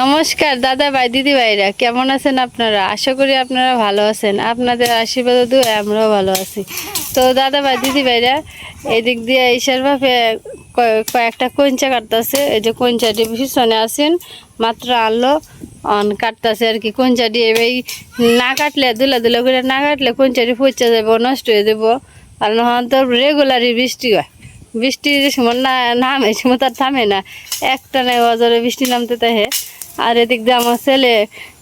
নমস্কার, দাদা ভাই, দিদি ভাইরা, কেমন আছেন আপনারা? আশা করি আপনারা ভালো আছেন। আপনাদের আশীর্বাদ দিয়ে আমরাও ভালো আছি। তো দাদা ভাই, দিদি ভাইরা, এদিক দিয়ে ঈশার ভাবে কয়েকটা কঞ্চা কাটতেছে। এই যে কঞ্চাটি পিছনে আসেন মাত্র আনলো অন কাটতেছে আর কি। কঞ্চাটি এবার না কাটলে, দুলা দুলা করে না কাটলে কঞ্চাটি পচে যাব নষ্ট হয়ে যাব আর নহলে তো রেগুলারই বৃষ্টি হয়। বৃষ্টি যে সময় না নামে, সময় তার থামে না। একটা নাই অজরে বৃষ্টি নামতে তাহে আর এদিক দিয়ে আমার ছেলে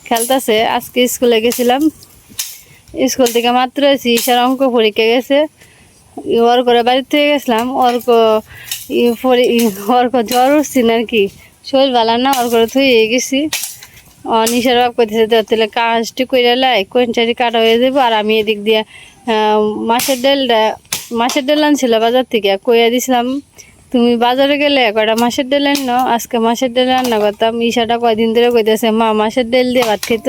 খেলতেছে। আজকে স্কুলে গেছিলাম। স্কুল থেকে মাত্র এসি ঈশার অঙ্ক পরীক্ষা গেছে ওর করে বাড়ির থেকে গেছিলাম অর্ক অর্ক জ্বর উঠছি না আর কি শরীর ভালো না ওর করে থুয়ে গেছি নিশার বাপ করতেছে তাহলে কাজটি করে লাই কোনটারি কাটা হয়ে যাব আর আমি এদিক দিয়ে মাছের ডালটা মাছের ডাল আনছিল বাজার থেকে কইয়া দিছিলাম তুমি বাজারে গেলে কয়টা মাছের ডাল আনো আজকে মাছের ডাল রান্না করতাম। ঈশাটা কয়দিন ধরে কইতেছে, মা মাছের ডাল দিয়ে ভাত খেত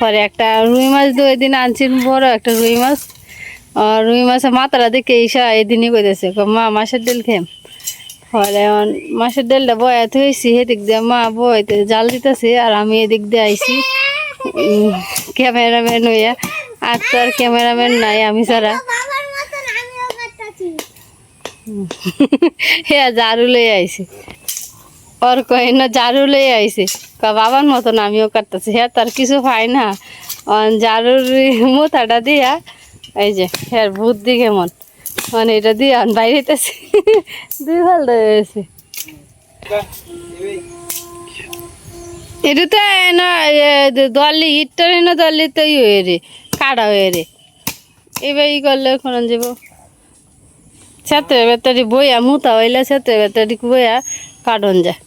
পরে একটা রুই মাছ দু দিন আনছি, বড় একটা রুই মাছ। আর রুই মাছের মাথাটা দেখে ঈশা এদিনই কইতেছে মা মাছের ডাল খেম। পরে মাছের ডালটা বয়া থইছি সেদিক দিয়ে মা বইতে জাল দিতেছে আর আমি এদিক দিয়ে আইছি। ক্যামেরাম্যান হইয়া, আর তো আর ক্যামেরাম্যান নাই আমি ছাড়া বাবার মতন আমিও কাটতাছি হে ঝাড়ু লই আইছে। ওর কই না, ঝাড়ু লই আইছে। বাবার মতন আমিও কাটতেছি। হ্যাঁ তার কিছু পাই না। ঝাড়ুর মোতাটা দিয়া, এই যে হ্যাঁ বুদ্ধি কেমন মানে। এটা দিয়ে অন বাইরেতেছে দুই ভালো রয়েছে এটা তো না দলি, ইটটার না দলি তো ই হয়ে রে কাটা হয়ে রে। এবার ই করলে কোন যাব ছাত্র বেতারি বইয়া মুতা হইলে ছাত্র বেতারি বইয়া কাটন যায়।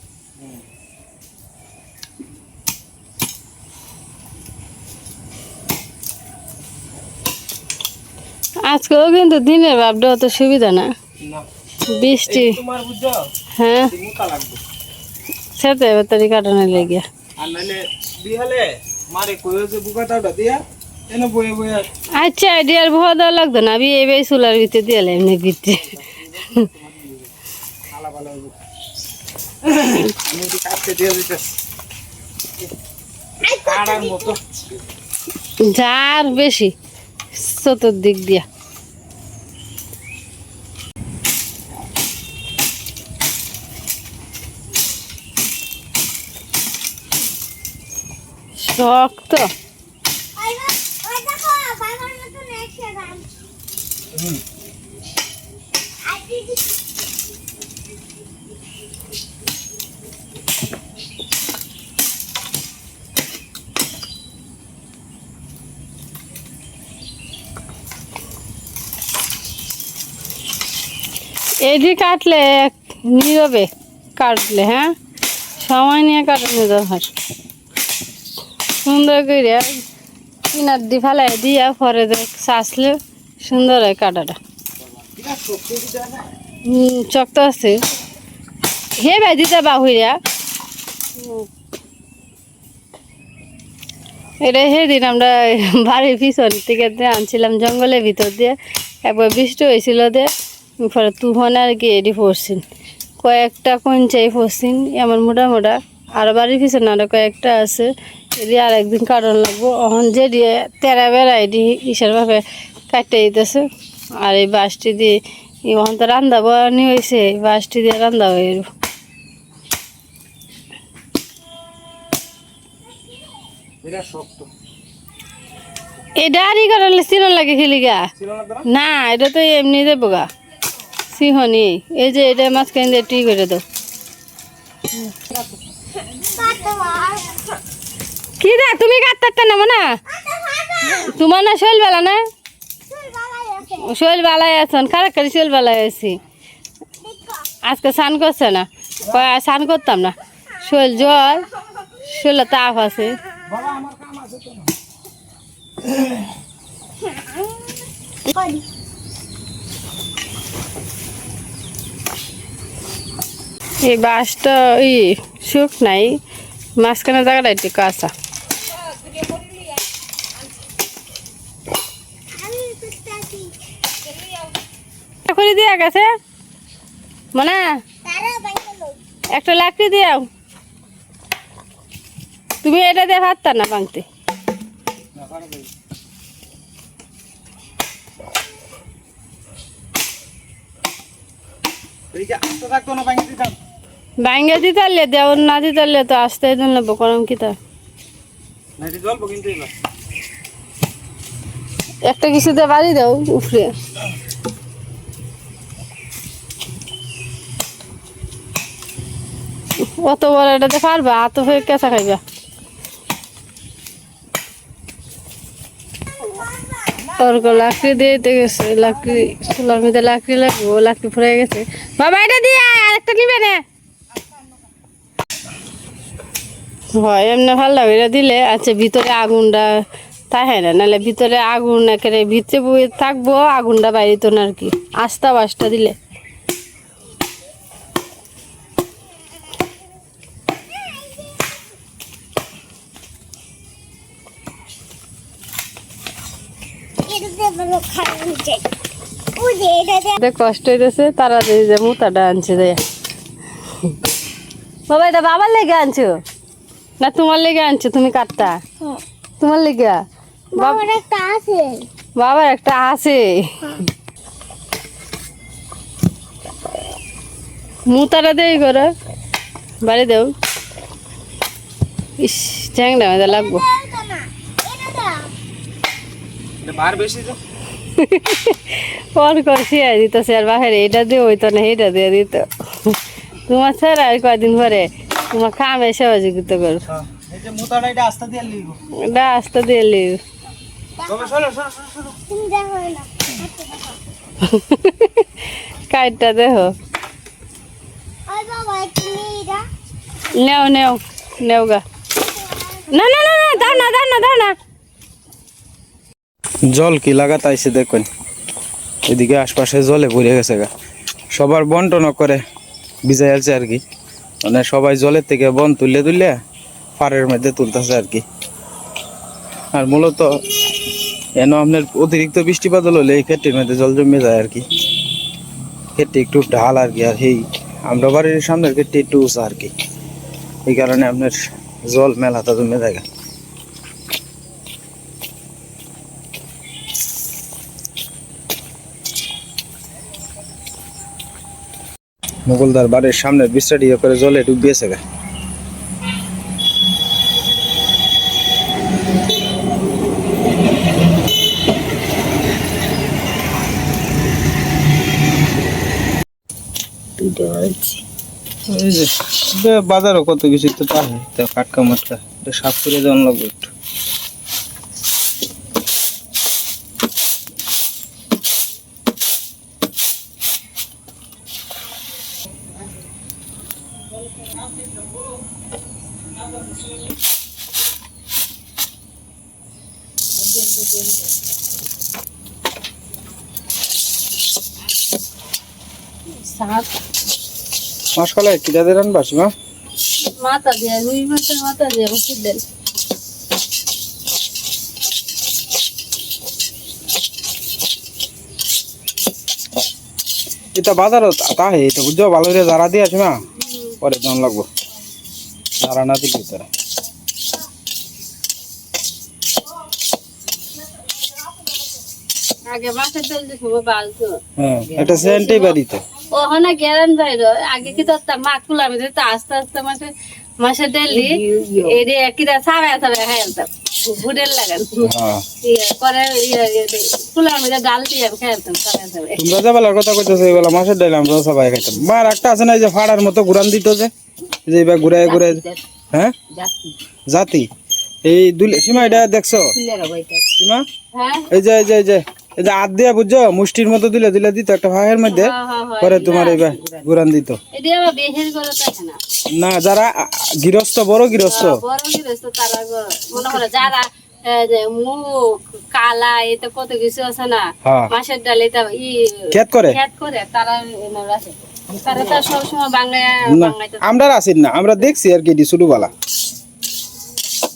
আজকেও কিন্তু দিনের ভাবটা অত সুবিধা না। বৃষ্টি। হ্যাঁ। ছাত্র বেতারি কাটানোর লেগে। আর বিহালে মারে কইও যে বুকাটাটা দিয়া আচ্ছা আইডিয়ার ভয় দেওয়া লাগতো না? আমি এবার চুলার ভিতরে দিয়ে এমনি ভিতরে যার বেশি চতুর্দিক দিয়া। শক্ত ওই ওই দেখো বাবার মতন একশো গ্রাম এটি কাটলে নীরবে কাটলে হ্যাঁ? সময় নিয়ে কাটানো দরকার। সুন্দর করে কিনার দি ফেলাই দিয়া পরে দেখ চাষলে সুন্দর হয় কাটাটা। চক্ত আছে। হে ভাই দিতে বাহুরিয়া এটা সেদিন আমরা বাড়ির পিছন থেকে আনছিলাম, জঙ্গলের ভিতর দিয়ে। একবার বৃষ্টি হয়েছিল যে, পরে তুফান আর কি এটি পড়ছেন কয়েকটা কঞ্চাই পড়ছেন এমন মোটা মোটা। আর বাড়ির পিছনে আরও কয়েকটা আছে। এটি আর একদিন কারণ লাগবো। অহন যে দিয়ে তেরা বেড়া এটি হিসাবভাবে কাটতে দিতেছে। আর এই বাসটি দিয়ে এখন তো রান্দা বানি হয়েছে এই বাসটি দিয়ে রান্দা হয়ে। এটা শক্ত। এটা আর ই করালে সিরন লাগে খেলিগা না? এটা তো এমনি দেবো গা। সিংহনি এই যে এটা মাঝখান দিয়ে টি করে দাও। কি রে তুমি কাটতে না তোমার না শৈল বেলা না? শৈল বেলায় আছেন খারাপ করে শৈল বেলায় আছি। আজকে স্নান করছে না স্নান করতাম না। শৈল জ্বর, শৈলে তাপ আছে। এই বাসটা ওই সুখ নাই মাঝখানে জায়গাটা একটু কাঁচা আমি কাটতাছি করে দিয়া গেছে। মানে একটা লাকড়ি দিয়াও। তুমি এটা দিয়ে পারতা না ভাঙতে ভাঙি দিতাম ভাঙ্গে দিতে পারলে দেও, না দিতে পারলে তো আসতে দিন নেব করম কি তা একটা কিছুতে বাড়ি দাও উপরে অত বড় এটাতে পারবা হাত হয়ে কেঁচা খাইবা। অর্ক লাকড়ি দিতে গেছে, লাকড়ি লাগবো, লাকড়ি গেছে। বাবা, এটা দিয়ে আরেকটা নিবে না। হয়, এমনি ভালো দিলে আচ্ছা ভিতরে আগুনটা থাকে ভিতরে আগুন ভিতরে থাকব, আগুনটা বাইরে তো না আর কি। আস্তা বাসটা দিলে। কষ্ট হইতেছে তারা যে যে মুতাটা আনছে দেয় বাবা এটা বাবার লেগে আনছো? না তোমার লেগে আনছো? তুমি কাটটা তোমার লেগে? বাবার একটা আছে। বাবার একটা আছে। মুতাটা দেই করে বাড়ি দেও। ইস চ্যাংটা মেয়েদের লাগবো। এটা না এটা দাও। এটা বার বেশি করছি আর দিতেছে আর বাহিরে এটা দিয়ে হইতো না এটা দিয়ে দিত। তোমার স্যার আর কয়দিন পরে তোমার কামে সহযোগিতা করো হ্যাঁ এটা আস্তে দিয়ে সরো তুমি দেখো। নেও নেও নেও গা। না না না না দাও না দাও না দাও না। জল কি লাগাতে আইছে দেখুন। এদিকে আশপাশে জলে ভরে গেছে গা। সবার বন্টন করে ভিজাই আছে আর কি। মানে সবাই জলের থেকে বন তুললে তুললে পাড়ের মধ্যে তুলতেছে আর কি। আর মূলত এন আপনার অতিরিক্ত বৃষ্টিপাত হলে এই ক্ষেত্রের মধ্যে জল জমে যায় আর কি। ক্ষেত্রে একটু ঢাল আর কি, আর এই আমরা বাড়ির সামনের ক্ষেত্রে একটু উঁচা আর কি। এই কারণে আপনার জল মেলাটা জমে যায় গা। মুগলদার বাড়ির সামনে বিস্তারিত ইয়ে করে জলে ডুব ডুবিয়েছে গা বাজারও কত কিছু তো তো কাটকা এটা সাফ করে দেওয়ান লাগবে একটু মাসকলাই কিটা দিয়ে রান্না সীমা? মাথা দিয়ে রুই মাছের মাথা দিয়ে ওষুধ দেন। এটা বাজারও তাহে এটা বুঝছ ভালো করে যারা দিয়ে আছে না পরে জন লাগবো। যারা না দিলে তারা আগে তেল দেখব বালতো। হ্যাঁ এটা সেন্টেই বাড়িতে। বাইর আগে কি তো মা কুলা মধ্যে তো আস্তে আস্তে মাসে মাসে ডেলি এরে কিরা সাবে সাবে লাগান। হ্যাঁ। ইয়ে করে ইয়ে মধ্যে ডাল দিয়ে তোমরা যে বেলার কথা কইতেছো এই বেলা আমরা সবাই খাইতাম। মার একটা আছে না এই যে ফাড়ার মতো ঘুরান দিত যে যে এবার ঘুরায় ঘুরায় হ্যাঁ? জাতি। এই দুলে সীমা এটা দেখছ? সীমা? হ্যাঁ। এই যে এই যে। এই যে এই হাত দিয়ে বুঝছ? মুষ্টির মতো দিলে দিলে দিত একটা ভাগের মধ্যে হ্যাঁ, হ্যাঁ, হ্যাঁ। পরে তোমার এইবার ঘুরান দিত। এটি না যারা গৃহস্থ বড় গৃহস্থ। যারা মুখ কালা এতে কত কিছু আছে না? মাছের ডাল এটা খেত করে? খেত তারা আমরা আসিন না আমরা দেখছি আর কি এটি ছোটবেলা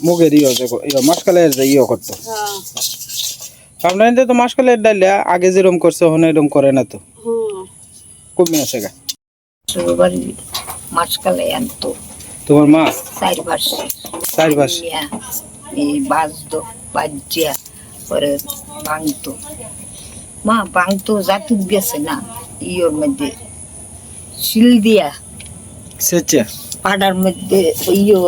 মুখের ইয়ে ইয়ে মাসকালের ইয়ে করতো। এতে তো মাসকালের ডালিয়া আগে যেরকম করছে ওখানে এরকম করে না তো। কমে আসে গা। বাড়ি মাসকালে আনতো। তোমার মা? চারপাশ নিয়া এই বাজতো বাজ্যা পরে ভাঙতো। মা ভাঙতো জাতুক গেছে না ইয়োর মধ্যে। শিল দিয়া। সেচে। পাড়ার মধ্যে ইয়ো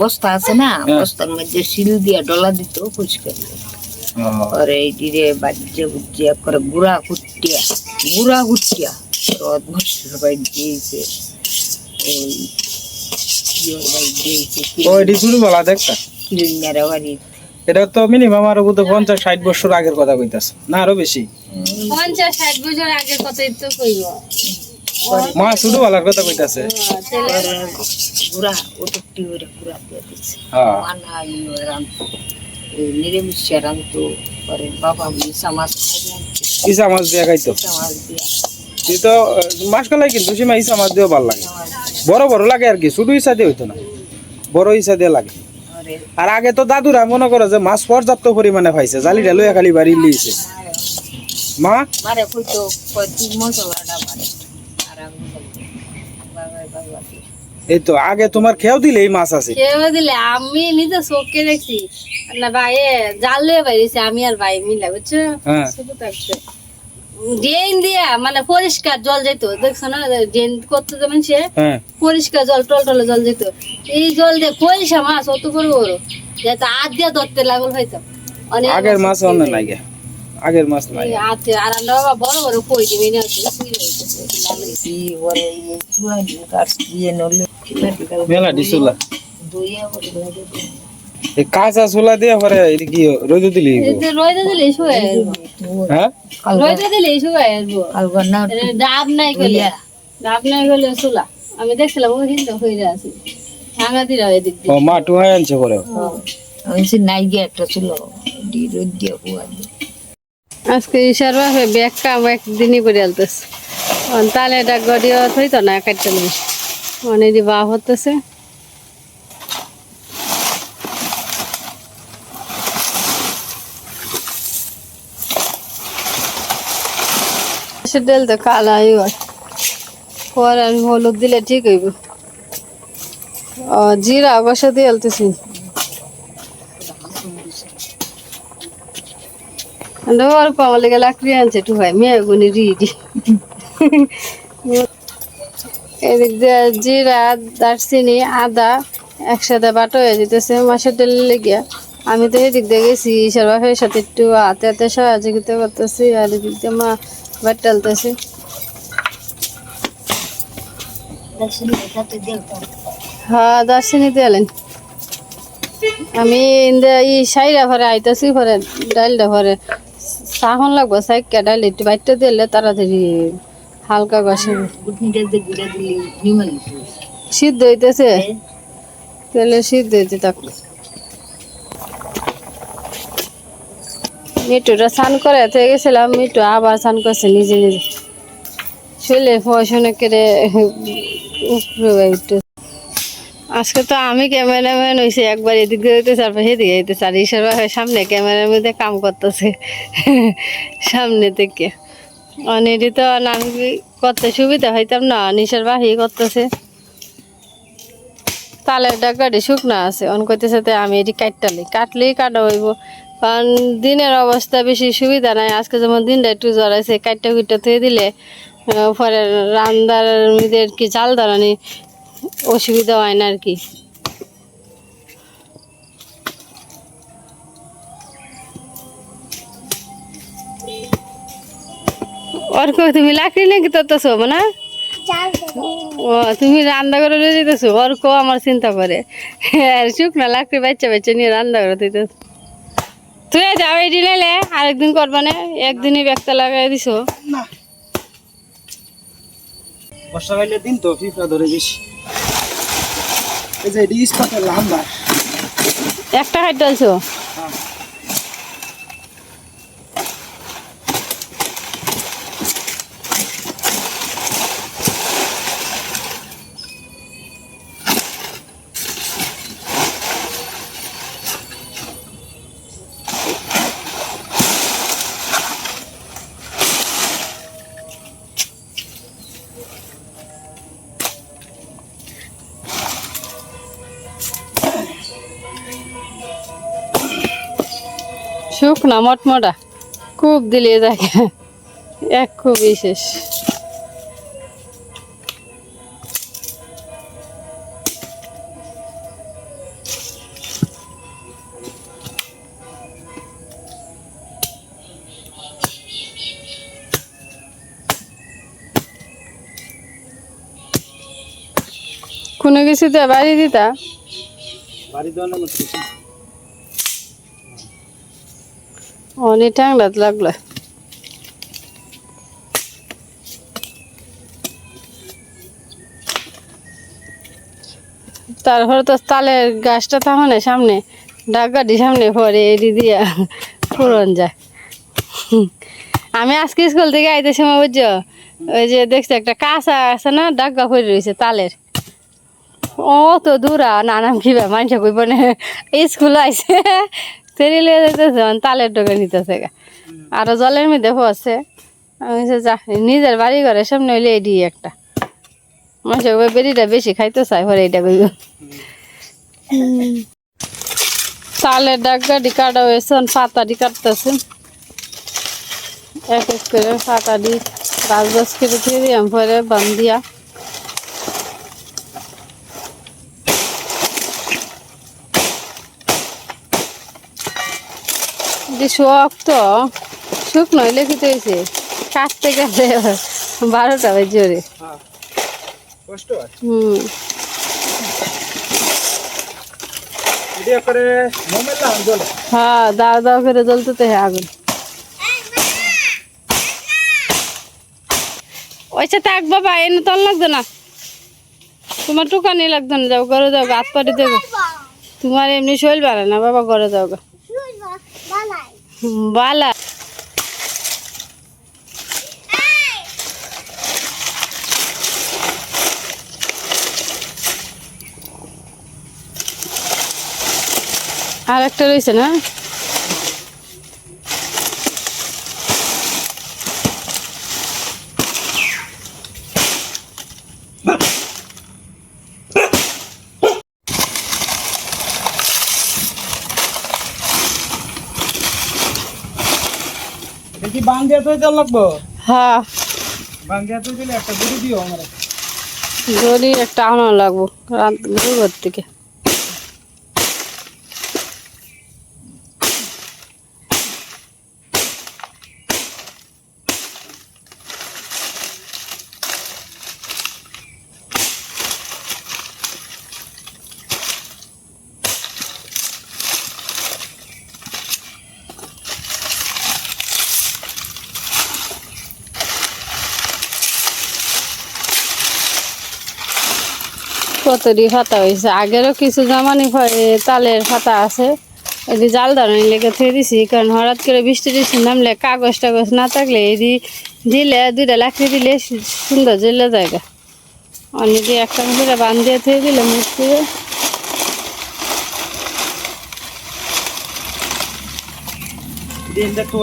বস্তা আছে না হ্যাঁ। বস্তার মধ্যে শিল দিয়া ডলা দিত পরিষ্কার পরে করে গুড়া কুটিয়া গুড়া কুটিয়া রদ মাস্টার বাই দিয়েছে। ওই বলা দেখতা কিলিনার এটা তো মিনিমাম আরও বোধ পঞ্চাশ ষাট বছর আগের কথা কইতাছে। না আরও বেশি। পঞ্চাশ ষাট বছর আগের কথাই তো কইব। মা শুধু বলার কথা কইতাছে। দিয়ে হ্যাঁ। নিরামিষ বাবা মাছ ইসা মাছ দিয়া খাইতো? মাছ দিয়া। তুই তো মাছ কালাই কিন্তু সীমা ইসা মাছ দিয়েও ভালো লাগে। বড় বড় লাগে আর কি শুধু ইসা দিয়ে হইতো না। বড় ইসা দিয়ে লাগে। আর। আগে তো দাদুরা মনে করে যে মাছ পর্যাপ্ত পরিমাণে পাইছে জালিটা লইয়া খালি বাড়ি লিয়েছে মা? মারে কইতো মশলাটা মারে আর আমি বাবা বাবা এই তো আগে তোমার খেয়াও দিলে এই মাছ আছে। কেউ দিলে আমি নিজে চোখে দেখছি। না ভাই জাল বাইরেছে আমি আর ভাই মিলা বুঝছ? হ্যাঁ। শুধু থাকছে ড্রেন দিয়া মানে পরিষ্কার জল যেত দেখছ না? ড্রেন করতে যেমন সে হ্যাঁ। পরিষ্কার জল টল টলে জল যেত এই জল দিয়ে পয়সা মাছ অত বড় বড়। যেটা আট দিয়া ধরতে লাগল হয়তো। অনেক আগের মাছ অন্য নাই আগের মাছ নাই। আতে আর আমরা বাবা বড় বড় কই দিবি না কি বলে এই চুয়া কাজ দিয়ে নলে? মেলা ডিসুলা দুইয়া বলে লাগে এই কাঁচা ছোলা দিয়ে পরে এটা কি রোদ দিলি? রইতে দিলে শুয়ে হ্যাঁ? রইতে দিলে শুয়ে আসব। কালকা না এটা ডাব নাই গেলে ডাব নাই গেলে চুলা আমি দেখছিলাম ওই কিন্তু আছে। ভাঙা দিরা এদিক ও মা টুহাই আনছে পরে। আমি নাই গিয়ে একটা ছিল রোদ দিয়ে হুয়া আজকে ইশার বাপে ব্যাগ কাম একদিনই করে আলতেছে। তাহলে এটা গড়িও থইতো না কাটতে নেই মানে বা হতেছে। ডেল তো কালা এবার পরে আমি হলুদ দিলে ঠিক হইব। জিরা অবশ্য দিয়ে আলতেছি অল্প লেগে লাকড়ি আনছে, একটু হয়, মেয়ে গুনি রিডি। এদিক দিয়ে জিরা দারচিনি আদা একসাথে বাটো হয়ে যেতেছে মাছের ডাল লেগে আমি তো এদিক দিয়ে গেছি বাপের সাথে একটু হাতে হাতে সহযোগিতা করতেছি আর এদিক দিয়ে মা বাট টালতেছি হ্যাঁ দারচিনি দিলেন আমি ই সাইরা ভরে আইতাছি ভরে ডাইলটা ভরে সাহন লাগবো সাইকা ডাইল একটু বাইটটা দিলে তাড়াতাড়ি হালকা দিলে নিমন সিদ্ধ হইতেছে? তেলে সিদ্ধ হইতে থাক। মিটুটা স্নান করে থেকে গেছিলাম। মিটু আবার স্নান করছে নিজে নিজে। শরীরে পয়সনে কেড়ে উপরে উঠতে আজকে তো আমি ক্যামেরাম্যান হয়েছি একবার এদিক দিয়ে হইতেছে তারপর সেদিকে হইতেছে। আর ঈশ্বর সামনে ক্যামেরার মধ্যে কাম করতেছে। সামনে থেকে। অনেকই তো আমি করতে সুবিধা হইতাম না, নিশার বাহি করতেছে। তালের ডাকাটি শুকনা আছে। অন করতেছে তো আমি এটি কাটতালি কাটলেই কাটা হইব। কারণ দিনের অবস্থা বেশি সুবিধা নাই। আজকে যেমন দিনটা একটু আছে কাটটা কুটটা থুয়ে দিলে পরে রান্দার কি চাল ধরানি, অসুবিধা হয় না আর কি। অর্ক তুমি লাকড়ি নাকি তো না ও তুমি রান্না করে লয়ে যেতেছো অর্ক আমার চিন্তা করে আর শুকনা লাকড়ি বাচ্চা বাচ্চা নিয়ে রান্না করে দিতে তুই যাও এটি নাইলে আরেকদিন করবা না একদিনই ব্যাগটা লাগাই দিছো বর্ষাকালের দিন তো ফিফা ধরে বেশি এই যে ইস্পাতের লাম্বা একটা হাইট ডালছো শুকনা মটমটা। খুব দিলে থাকে এক খুব বিশেষ কোনো কিছুতে বাড়ি দিতা? বাড়ি দেওয়ানোর অনেক টাংলাত লাগল। তারপরে তো তালের গাছটা তখন সামনে ডাক গাড়ি সামনে পরে এডি দিয়া পুরন যায়। আমি আজকে স্কুল থেকে আইতে সময় বুঝছ? ওই যে দেখছি, একটা কাঁচা আছে না, ডাক্কা পড়ে রয়েছে তালের। ও তো দূরা নানাম কিবা মানুষ কইব স্কুল আইছে। তেরিলে যেতেছে মানে তালের ডোকে নিতেছে আরও জলের মধ্যে আছে আমি নিজের বাড়ি ঘরের সামনে হইলে এডি একটা। মানুষ বেরিটা বেশি খাইতে চায় পরে এটা কইব। তালের ডাক্কাটি কাটা হয়েছে পাতাটি কাটতেছে। এক এক করে পাতাটি গাছ গাছ কেটে দিয়ে দিলাম পরে বান্ধিয়া যে শক্ত শুকনো কি হয়েছে। কাটতে গেলে বারোটা বাজে জোরে হ্যাঁ কষ্ট হুম। হ্যাঁ দাও দাও করে জ্বলতে তো হ্যাঁ আগুন। ওইসে থাক বাবা এনে তল লাগতো না। তোমার টুকানি লাগতো না যাও ঘরে যাও গাছ পাটি দেবো। তোমার এমনি শৈল বাড়ে না বাবা ঘরে যাও গা। বালা। আর একটা রয়েছে না? দেখি বান দিয়ে তো জল লাগবো হ্যাঁ বান দিয়ে তো দিলে একটা বুড়ি দিও আমার দড়ি একটা আনা লাগবো রাত ঘর থেকে কতটি ফাতা হয়েছে। আগেরও কিছু জামানি ফ- এ, তালের ফাতা আছে। এটি জাল দাঁড়ানি লেগে থেকে দিছি কারণ হঠাৎ করে বৃষ্টি টিষ্টি নামলে কাগজ টাগজ না থাকলে এটি দিলে দুইটা লাকড়ি দিলে সু- সুন্দর জ্বলে জায়গা অনেকে একটা করে বান দিয়ে থেকে দিলে মুখ দিয়ে দিন দেখো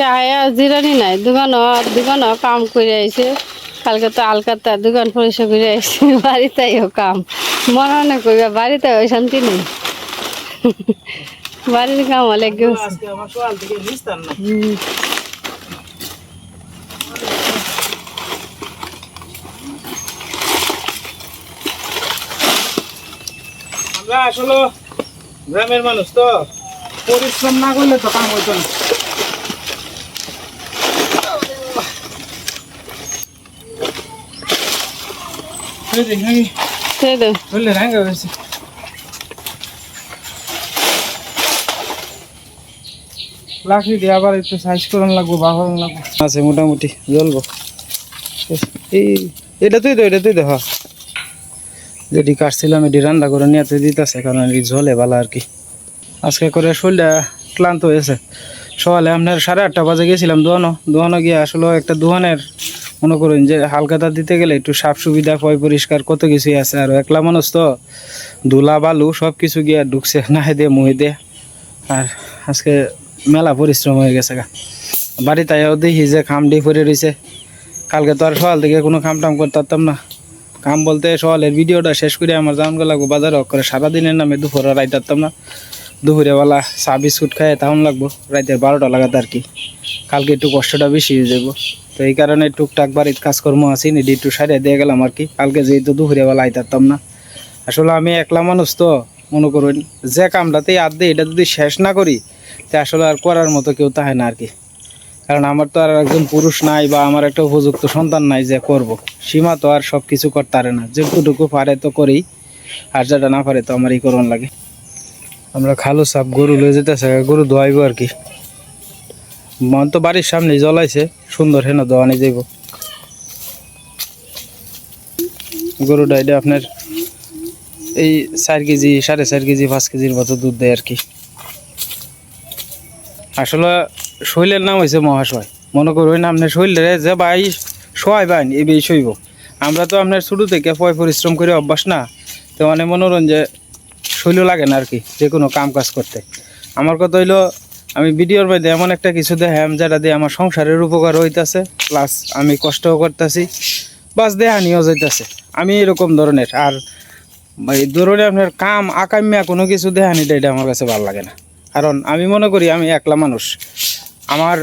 আজকে আয়া জিরানি নাই দোকানও দোকানও কাম করে আইছে। কালকে তো আলকাতা দোকান পরিষ্কার করে আইছে বাড়িতেও কাম। মনে মনে কইবা বাড়িতে ওই শান্তি নেই। বাড়ির কাম আজকে আমার না আসলে গ্রামের মানুষ তো পরিশ্রম না করলে তো কাম হইতো না এই দেখ নাকি সেই তো বললে রাঙ্গা হয়েছে লাকড়ি দিয়ে আবার একটু সাইজ করানো লাগবো বাহানো লাগবো আছে মোটামুটি জ্বলবো এই এটা তুই তো এটা তুই তো হ্যাঁ যেটি কাটছিলাম এটি রান্না করে নিয়ে তুই দিতেছে কারণ এটি ঝোলে ভালো আর কি আজকে করে শরীরটা ক্লান্ত হয়েছে সকালে আপনার সাড়ে আটটা বাজে গেছিলাম দোয়ানো দোয়ানো গিয়ে আসলে একটা দোয়ানের মনে করুন যে হালকাতা দিতে গেলে একটু সাফ সুবিধা পয় পরিষ্কার, কত কিছুই আছে। আর একলা মানুষ তো ধুলা বালু সব কিছু গিয়ে ঢুকছে, নাহে দিয়ে মুহে দিয়ে আর আজকে মেলা পরিশ্রম হয়ে গেছে গা। আয়াও দেখি যে খামডি পরে রয়েছে কালকে তো আর সকাল থেকে কোনো খাম টাম করতে পারতাম না। কাম বলতে সকালের ভিডিওটা শেষ করে আমার যাওয়ান লাগবো বাজারে করে, সারাদিনের নামে দুপুরে রাইতে পারতাম না। দুপুরে বেলা চা, বিস্কুট খাই তাহন লাগবো রাইতের বারোটা লাগাতে আর কি। কালকে একটু কষ্টটা বেশি হয়ে যাব তো এই কারণে টুকটাক বাড়ির কাজকর্ম আছি, নিডি একটু সারিয়ে দিয়ে গেলাম আর কি। কালকে যেহেতু দুপুরে বেলা আইতে পারতাম না। আসলে আমি একলা মানুষ তো, মনে করুন, যে কামটাতেই আদ দিই, এটা যদি শেষ না করি, তা আসলে আর করার মতো কেউ তাহে না আর কি। কারণ আমার তো আর একজন পুরুষ নাই বা আমার একটা উপযুক্ত সন্তান নাই যে করব। সীমা তো আর সব কিছু করতে পারে না। যেটুকু পারে তো করেই, আর যেটা না পারে তো আমারই করণ লাগে। আমরা খালো সাপ গরু লয়ে যেতেছে, গরু ধোয়াইব আর কি। মন তো বাড়ির সামনে জ্বলাইছে, সুন্দর হেন দোয়ানি যাইব। গরুটা এটা আপনার এই চার কেজি, সাড়ে চার কেজি, পাঁচ কেজির মতো দুধ দেয় আর কি। আসলে শৈলের নাম হয়েছে মহাশয়। মনে করবেন আপনার শৈলের যে ভাই, সহায় বাইন এই বেশ শৈব আমরা তো আপনার শুরু থেকে পয় পরিশ্রম করে অভ্যাস না, তো মানে মনোরঞ্জে শৈল লাগে না আর কি, যে কোনো কাম কাজ করতে। আমার কথা হইল আমি ভিডিওর মধ্যে এমন একটা কিছু দেখাম যেটা দিয়ে আমার সংসারের উপকার হইতাছে প্লাস আমি কষ্টও করতেছি, বাস দেহানিও যাইতেছে। আমি এরকম ধরনের, আর এই ধরনের আপনার কাম আকাম্যা কোনো কিছু দেহানিটা এটা আমার কাছে ভালো লাগে না। কারণ আমি মনে করি আমি একলা মানুষ। আমার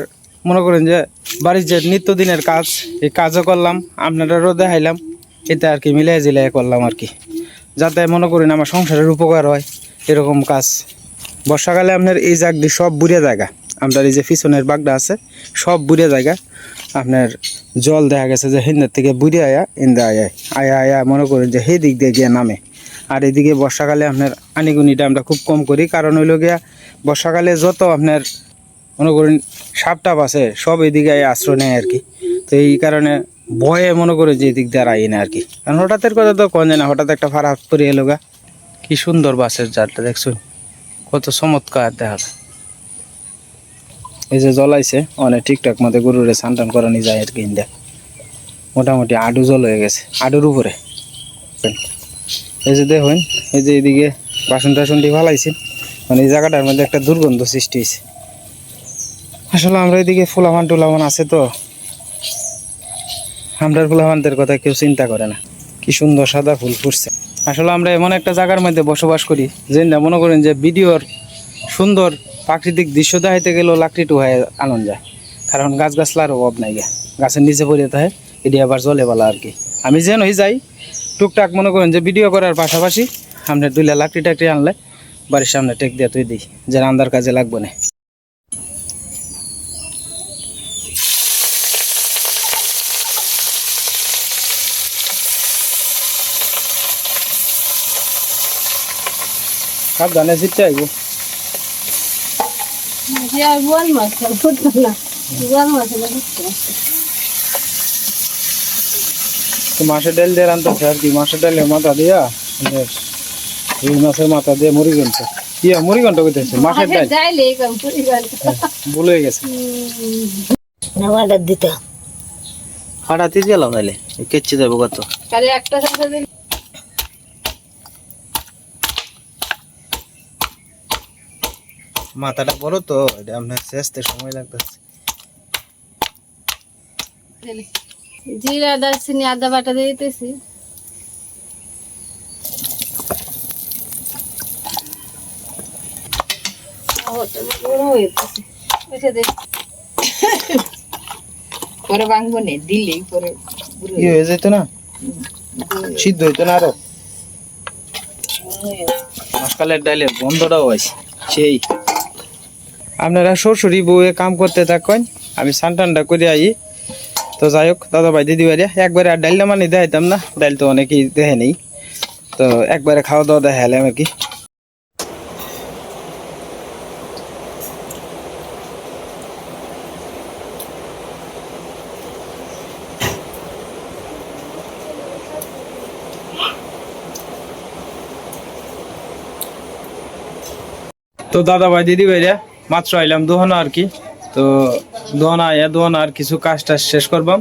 মনে করেন যে বাড়ির যে নিত্যদিনের কাজ, এই কাজও করলাম আপনারাও দেখাইলাম, এটা আর কি মিলাই জিলাই করলাম আর কি। যাতে মনে করেন আমার সংসারের উপকার হয়, এরকম কাজ বর্ষাকালে আপনার এই জাগদি সব বুড়ে জায়গা। আপনার এই যে পিছনের বাগটা আছে, সব বুড়ে জায়গা আপনার জল দেখা গেছে যে হিন্দের থেকে বুড়ে আয়া ইন্দা আয়া আয়া আয়া, মনে করেন যে সেই দিক দিয়ে গিয়ে নামে। আর এদিকে বর্ষাকালে আপনার আনিগুনিটা আমরা খুব কম করি, কারণ হইল গিয়া বর্ষাকালে যত আপনার মনে করেন সাপ টাপ আছে, সব এদিকে আশ্রয় নেয় আর কি তো এই কারণে ভয়ে মনে করে যে এদিক দিয়ে আর না আর কি কারণ হঠাৎের কথা তো কন যায় না, হঠাৎ একটা ফারাক পরে এলো গা। কি সুন্দর বাসের জারটা দেখছুন? কত চমৎকার দেখা এই যে জ্বলাইছে, অনেক ঠিকঠাক মতো গরুরে স্নান টান করানি যায় আর কি মোটামুটি আডু জল হয়ে গেছে, আডুর উপরে। এই যে দেখুন, এই যে এদিকে বাসন টাসনটি ফালাইছি মানে এই জায়গাটার মধ্যে একটা দুর্গন্ধ সৃষ্টি হয়েছে আসলে আমরা এদিকে ফুলামান টুলামান আছে তো। আমরা ফুলামানদের কথা কেউ চিন্তা করে না। কি সুন্দর সাদা ফুল ফুটছে। আসলে আমরা এমন একটা জায়গার মধ্যে বসবাস করি যে মনে করেন যে ভিডিওর সুন্দর প্রাকৃতিক দৃশ্য দেখাইতে গেলেও লাকড়িটু হয়ে আনন্দ যায়। কারণ গাছ গাছলার অভাব নাই গা, গাছের নিচে পড়ে থাকে, এটি আবার জলে বলা আর কি। আমি যেন যাই, টুকটাক মনে করেন যে ভিডিও করার পাশাপাশি আপনার দুইলা লাকড়ি টাকড়ি আনলে বাড়ির সামনে টেক দিয়ে তুই দিই যে রান্দার কাজে লাগবে না। সাবধানে জিততে আইব মাছের ডাল দিয়ে রান্তাছে আর কি। মাছের ডালের মাথা দিয়া এই মাছের মাথা দিয়ে মুড়ি গনছে ইয়া মুড়ি গন্টা কইতেছে মাছের ডাল। পরিবার ভুল হয়ে গেছে। অর্ডার দিতে। হাঁটাতে গেলাম তাহলে। কেচে দেবো কত? একটা সাথে দিলে মাথাটা বড় তো এটা আপনার চেষ্টা সময় লাগতেছে। জিরা দারচিনি আদা বাটা দিয়ে দিতেছি। পরে ভাঙবো নে দিলেই পরে ই হয়ে যেত না? সিদ্ধ হইতো না আরও? মাসকালের গন্ধটাও আছে সেই। আপনারা শ্বশুরি বউয়ে কাম করতে থাকেন। আমি সানটানটা করে আই। তো যাই হোক দাদা ভাই দিদি ভাইরা একবারে আর ডালটা মানে দেখাইতাম না, ডাইল তো অনেকেই দেখে নেই। তো একবারে খাওয়া দাওয়া দেখালাম আর কি। তো দাদা ভাই দিদি ভাইরা মাত্র আইলাম, দোহানা আর কি। তো দোহানা আয়া, দোহানা আর কিছু কাজ টাজ শেষ করবাম।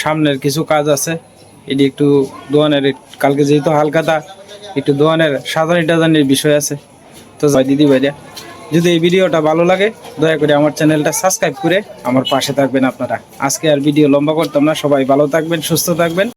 সামনের কিছু কাজ আছে। এটি একটু দোয়ানের কালকে যেহেতু হালকাতা একটু দোয়ানের সাজানি টাজানির বিষয় আছে। তো ভাই দিদি ভাইরা, যদি এই ভিডিওটা ভালো লাগে, দয়া করে আমার চ্যানেলটা সাবস্ক্রাইব করে আমার পাশে থাকবেন আপনারা। আজকে আর ভিডিও লম্বা করতাম না, সবাই ভালো থাকবেন, সুস্থ থাকবেন।